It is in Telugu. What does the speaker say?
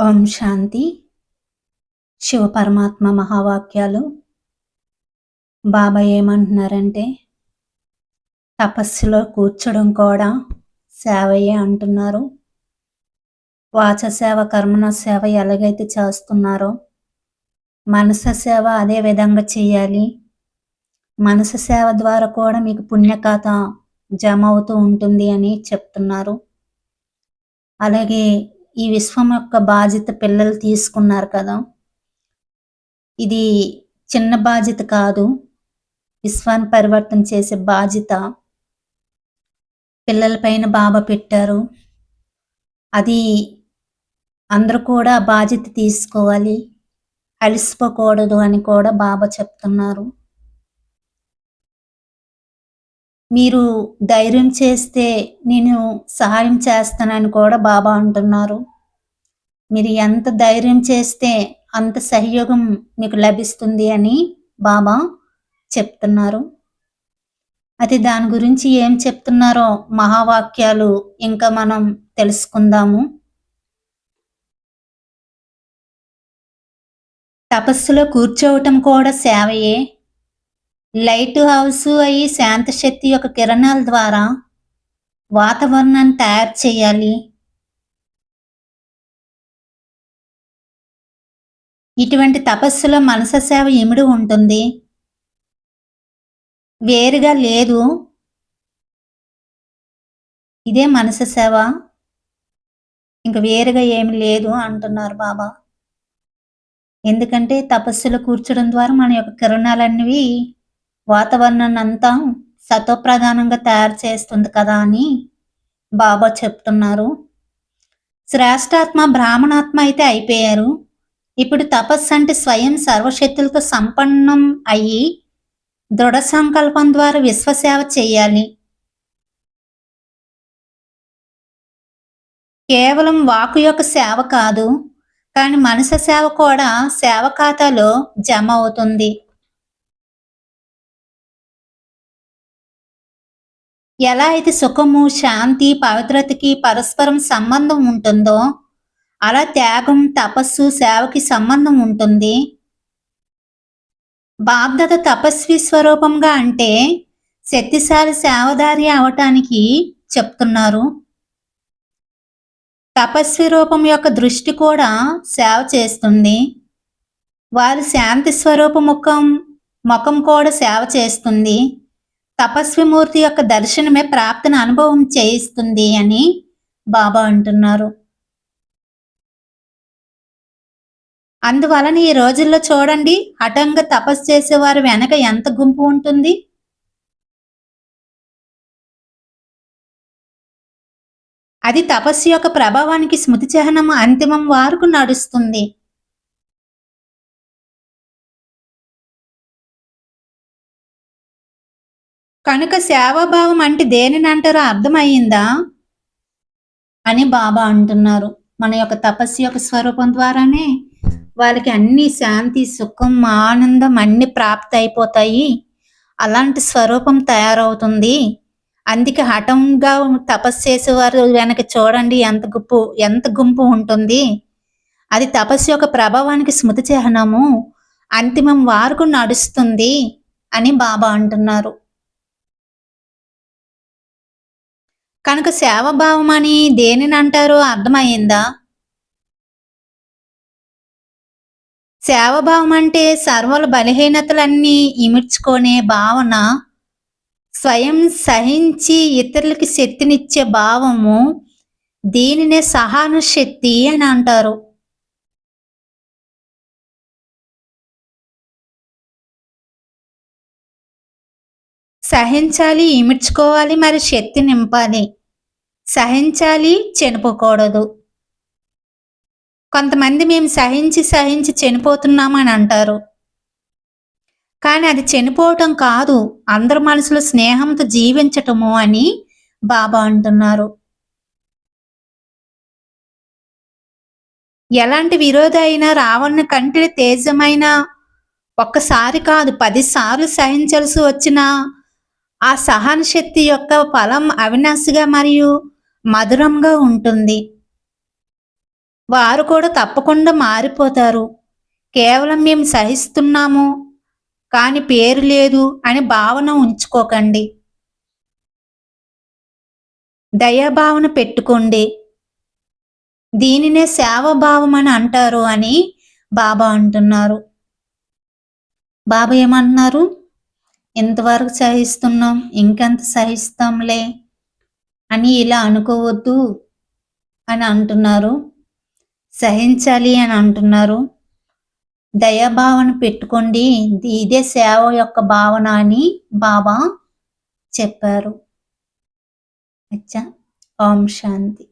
ఓం శాంతి. శివపరమాత్మ మహావాక్యాలు. బాబా ఏమంటున్నారంటే తపస్సులో కూర్చోడం కూడా సేవయే అంటున్నారు. వాచ సేవ కర్మణ సేవ ఎలాగైతే చేస్తున్నారో మనస సేవ అదే విధంగా చేయాలి. మనసు సేవ ద్వారా కూడా మీకు పుణ్యకథ జమ అవుతూ ఉంటుంది అని చెప్తున్నారు. అలాగే ఈ విశ్వం యొక్క బాధ్యత పిల్లలు తీసుకున్నారు కదా. ఇది చిన్న బాధ్యత కాదు. విశ్వాన్ని పరివర్తన చేసే బాధ్యత పిల్లలపైన బాబా పెట్టారు. అది అందరూ కూడా బాధ్యత తీసుకోవాలి. అలసిపోకూడదు అని కూడా బాబా చెప్తున్నారు. మీరు ధైర్యం చేస్తే నేను సహాయం చేస్తానని కూడా బాబా అంటున్నారు. మీరు ఎంత ధైర్యం చేస్తే అంత సహయోగం మీకు లభిస్తుంది అని బాబా చెప్తున్నారు. అది దాని గురించి ఏం చెప్తున్నారో మహావాక్యాలు ఇంకా మనం తెలుసుకుందాము. తపస్సులో కూర్చోవటం కూడా సేవయే. లైట్ హౌస్ అయి శాంతశక్తి యొక్క కిరణాల ద్వారా వాతావరణాన్ని తయారు చేయాలి. ఇటువంటి తపస్సులో మనస సేవ ఇమిడి ఉంటుంది. వేరుగా లేదు. ఇదే మనస సేవ. ఇంక వేరుగా ఏమి లేదు అంటున్నారు బాబా. ఎందుకంటే తపస్సులో కూర్చోడం ద్వారా మన యొక్క కిరణాలన్నవి వాతావరణాన్ని అంతా సతోప్రధానంగా తయారు చేస్తుంది కదా అని బాబా చెప్తున్నారు. శ్రేష్టాత్మ బ్రాహ్మణాత్మ అయితే అయిపోయారు. ఇప్పుడు తపస్సు అంటే స్వయం సర్వశక్తులతో సంపన్నం అయ్యి దృఢ సంకల్పం ద్వారా విశ్వసేవ చేయాలి. కేవలం వాకు యొక్క సేవ కాదు కానీ మనసు సేవ కూడా సేవ ఖాతాలో జమ అవుతుంది. ఎలా అయితే సుఖము శాంతి పవిత్రతకి పరస్పరం సంబంధం ఉంటుందో అలా త్యాగం తపస్సు సేవకి సంబంధం ఉంటుంది. బాగ్దత తపస్వి స్వరూపంగా అంటే శక్తిశాలి సేవదారి అవటానికి చెప్తున్నారు. తపస్వి రూపం యొక్క దృష్టి కూడా సేవ చేస్తుంది. వారి శాంతి స్వరూప ముఖం ముఖం కూడా సేవ చేస్తుంది. తపస్విమూర్తి యొక్క దర్శనమే ప్రాప్తిని అనుభవం చేయిస్తుంది అని బాబా అంటున్నారు. అందువలన ఈ రోజుల్లో చూడండి హఠంగా తపస్సు చేసేవారు వెనక ఎంత గుంపు ఉంటుంది? అది తపస్సు యొక్క ప్రభావానికి స్మృతి చిహ్నం అంతిమం వారకు నడుస్తుంది. కనుక సేవాభావం అంటే దేనినంటారో అర్థమయ్యిందా? అని బాబా అంటున్నారు. మన యొక్క తపస్సు యొక్క స్వరూపం ద్వారానే వాళ్ళకి అన్ని శాంతి సుఖం ఆనందం అన్ని ప్రాప్తి అయిపోతాయి అలాంటి స్వరూపం తయారవుతుంది. అందుకే హఠంగా తపస్సు చేసేవారు వెనక చూడండి ఎంత గుంపు ఎంత గుంపు ఉంటుంది. అది తపస్సు యొక్క ప్రభావానికి స్మృతి చిహ్నము. అంతిమం వారుకు నడుస్తుంది అని బాబా అంటున్నారు. కనుక సేవభావం అని దేనిని అంటారో అర్థమైందా సేవభావం అంటే సర్వల బలహీనతలన్నీ ఇమిడ్చుకునే భావన స్వయం సహించి ఇతరులకి శక్తినిచ్చే భావము దీనినే సహానుశక్తి అని అంటారు. సహించాలి ఇమిడ్చుకోవాలి మరి శక్తి నింపాలి. సహించాలి చనిపోకూడదు. కొంతమంది మేము సహించి సహించి చనిపోతున్నామని అంటారు. కానీ అది చనిపోవటం కాదు. అందరి మనసులో స్నేహంతో జీవించటము అని బాబా అంటున్నారు. ఎలాంటి విరోధ అయినా రావణ కంటి తేజమైన ఒక్కసారి కాదు పదిసార్లు సహించాల్సి వచ్చిన ఆ సహన శక్తి యొక్క ఫలం అవినాశిగా మరియు మధురంగా ఉంటుంది. వారు కూడా తప్పకుండా మారిపోతారు. కేవలం మేము సహిస్తున్నాము కాని పేరు లేదు అని భావన ఉంచుకోకండి. దయాభావన పెట్టుకోండి. దీనినే సేవభావం అని అంటారు అని బాబా అంటున్నారు. బాబా ఏమంటున్నారు? ఇంతవరకు సహిస్తున్నాం ఇంకెంత సహిస్తాంలే? అని ఇలా అనుకోవద్దు అని అంటున్నారు. సహించాలి అని అంటున్నారు. దయాభావన పెట్టుకోండి. ఇదే సేవ యొక్క భావన అని బాబా చెప్పారు. అచ్చా. ఓం శాంతి.